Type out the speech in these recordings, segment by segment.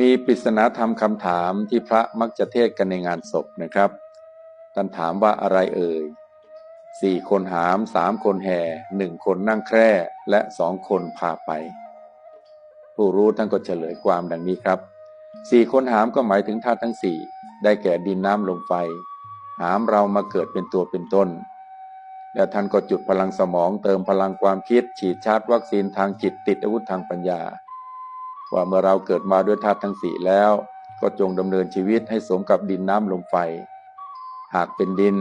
มีปริศนาธรรมคำถามที่พระมักจะเทศกันในงานศพนะครับ ท่านถามว่าอะไรเอ่ยสี่คนหามสามคนแห่หนึ่งคนนั่งแคร่และสองคนพาไป ผู้รู้ท่านก็เฉลยความดังนี้ครับสี่คนหามก็หมายถึงธาตุทั้งสี่ได้แก่ดินน้ำลมไฟ หามเรามาเกิดเป็นตัวเป็นต้น แล้วท่านก็จุดพลังสมองเติมพลังความคิด ฉีดชาร์จวัคซีนทางจิตติดอาวุธทางปัญญา ว่าเมื่อเราเกิดมาด้วยธาตุทั้งสี่แล้ว ก็จงดำเนินชีวิตให้สมกับดินน้ำลมไฟ หากเป็นดิน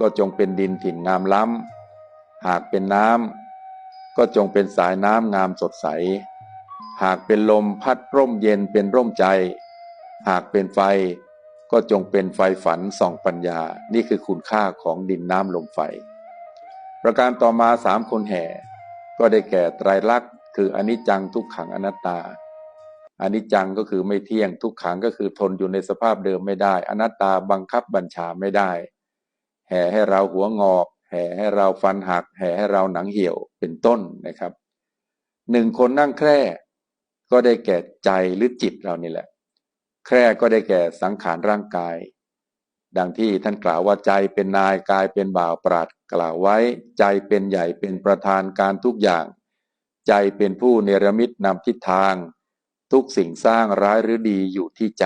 ก็จงเป็นดินถิ่นงามล้ำ หากเป็นน้ำก็จงเป็นสายน้ำงามสดใส หากเป็นลมพัดร่มเย็นเป็นร่มใจ หากเป็นไฟก็จงเป็นไฟฝันส่องปัญญา นี่คือคุณค่าของดินน้ำลมไฟ ประการต่อมาสามคนแห่ ก็ได้แก่ไตรลักษณ์คืออนิจจังทุกขังอนัตตา อนิจจังก็คือไม่เที่ยงทุกขังก็คือทนอยู่ในสภาพเดิมไม่ได้ อนัตตาบังคับบัญชาไม่ได้ แห่ให้เราหัวงอกแห่ให้เราฟันหัก แห่ให้เราหนังเหี่ยวเป็นต้นนะครับหนึ่งคนนั่งแคร่ก็ได้แก่ใจหรือจิตเรานี่แหละ แคร่ก็ได้แก่สังขารร่างกาย ดังที่ท่านกล่าวว่าใจเป็นนายกายเป็นบ่าวปราดกล่าวไว้ ใจเป็นใหญ่เป็นประธานการทุกอย่าง ใจเป็นผู้เนรมิตนำทิศทาง ทุกสิ่งสร้างร้ายหรือดีอยู่ที่ใจ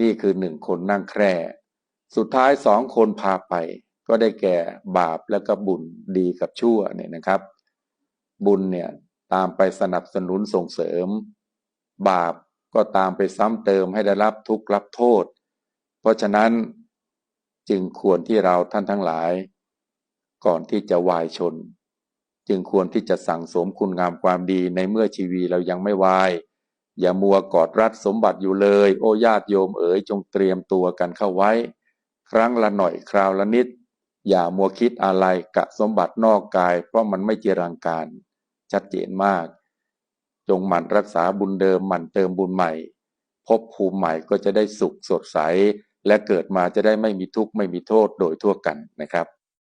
นี่คือหนึ่งคนนั่งแคร่ สุดท้ายสองคนพาไป ก็ได้แก่บาปแล้วก็บุญดีกับชั่วเนี่ยนะครับ บุญเนี่ยตามไปสนับสนุนส่งเสริม บาปก็ตามไปซ้ำเติมให้ได้รับทุกข์รับโทษ เพราะฉะนั้นจึงควรที่เราท่านทั้งหลาย ก่อนที่จะวายชน จึงควรที่จะสั่งสมคุณงามความดีในเมื่อชีวีเรายังไม่วาย อย่ามัวกอดรัดสมบัติอยู่เลย โอ้ญาติโยมเอ๋ยจงเตรียมตัวกันเข้าไว้ ครั้งละหน่อยคราวละนิด อย่ามัวคิดอะไรกะสมบัตินอกกาย เพราะมันไม่เจรังการ ชัดเจนมาก จงหมั่นรักษาบุญเดิมหมั่นเติมบุญใหม่พบภูมิใหม่ก็จะได้สุขสดใส และเกิดมาจะได้ไม่มีทุกข์ไม่มีโทษโดยทั่วกันนะครับ